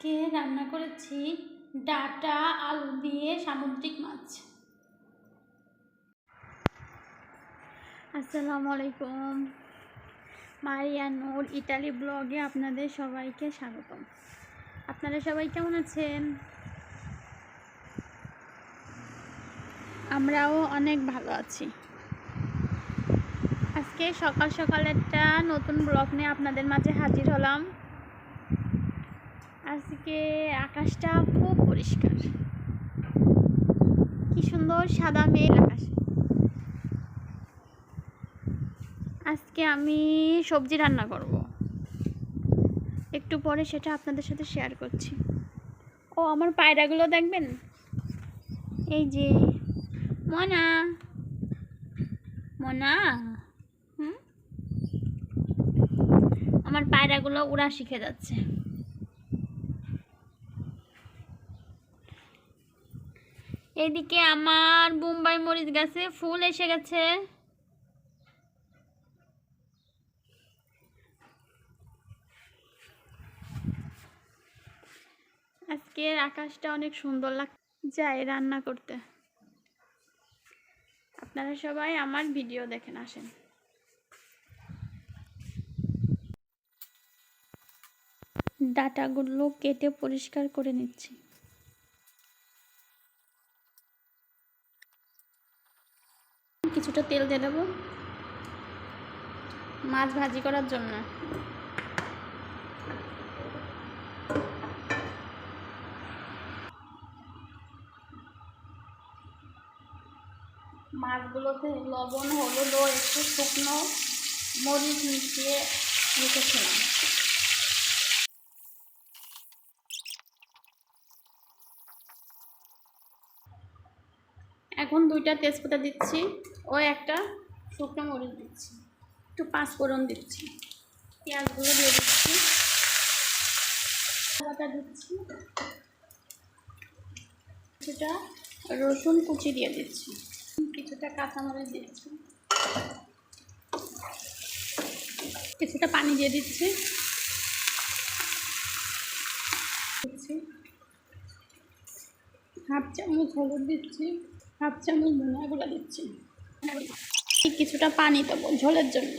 আজকে রান্না করেছি ডাটা, আলু দিয়ে সামুদ্রিক মাছ। আসসালামু আলাইকুম। মারিয়া নূর ইটালি ব্লগে আপনাদের সবাইকে স্বাগতম। আপনারা সবাই কেমন আছেন? আমরাও অনেক ভালো আছি। আজকে সকাল সকাল একটা নতুন ব্লগ নিয়ে আপনাদের মাঝে হাজির হলাম। আজকে আকাশটা খুব পরিষ্কার। কি সুন্দর সাদা মেঘ আকাশ। আজকে আমি সবজি রান্না করব। একটু পরে সেটা আপনাদের সাথে শেয়ার করছি। ও, আমার পায়রাগুলো দেখবেন? এই যে, মনা। মনা? হুম? আমার পায়রাগুলো উড়া শিখে যাচ্ছে। এদিকে আমার বোম্বাই মরিচ গাছে ফুল এসে গেছে। আজকের আকাশটা অনেক সুন্দর লাগ যায় রান্না করতে। আপনারা সবাই আমার ভিডিও দেখেন, আসেন। ডাটাগুলো কেটে পরিষ্কার করে নিচ্ছি। কিছুটা তেল দিয়ে দেবো। মাছ ভাজি করার জন্য। মাছগুলোতে লবণ, হলুদ ও একটু শুকনো মরিচ মিশিয়ে রেখেছিলাম। এখন দুইটা তেজপাতা দিচ্ছি। ও একটা শুকনো মরিচ দিচ্ছি। একটু পাঁচফোড়ন দিচ্ছি। পেঁয়াজগুলো দিয়ে দিচ্ছি। আদা দিচ্ছি। কিছুটা রসুন কুচি দিয়ে দিচ্ছি। কিছুটা কাঁচামরিচ দিচ্ছি। কিছুটা পানি দিয়ে দিচ্ছি। হাফ চামচ হলুদ দিচ্ছি। হাফ চামচ ধনিয়া গুঁড়া দিচ্ছি। কিছুটা পানি দেবো ঝোলের জন্য।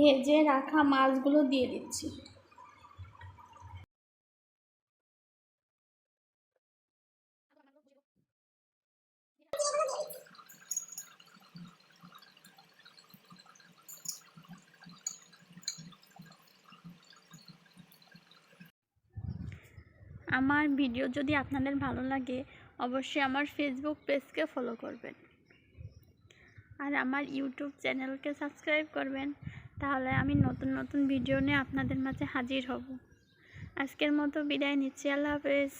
ভেজে রাখা মাছগুলো দিয়ে দিচ্ছি। আমার ভিডিও যদি আপনাদের ভালো লাগে, অবশ্যই আমার ফেসবুক পেজকে ফলো করবেন। আর আমার ইউটিউব চ্যানেলকে সাবস্ক্রাইব করবেন, তাহলে আমি নতুন নতুন ভিডিও নিয়ে আপনাদের মাঝে হাজির হব। আজকের মতো বিদায় নিচ্ছি, আল্লাহ হাফেজ।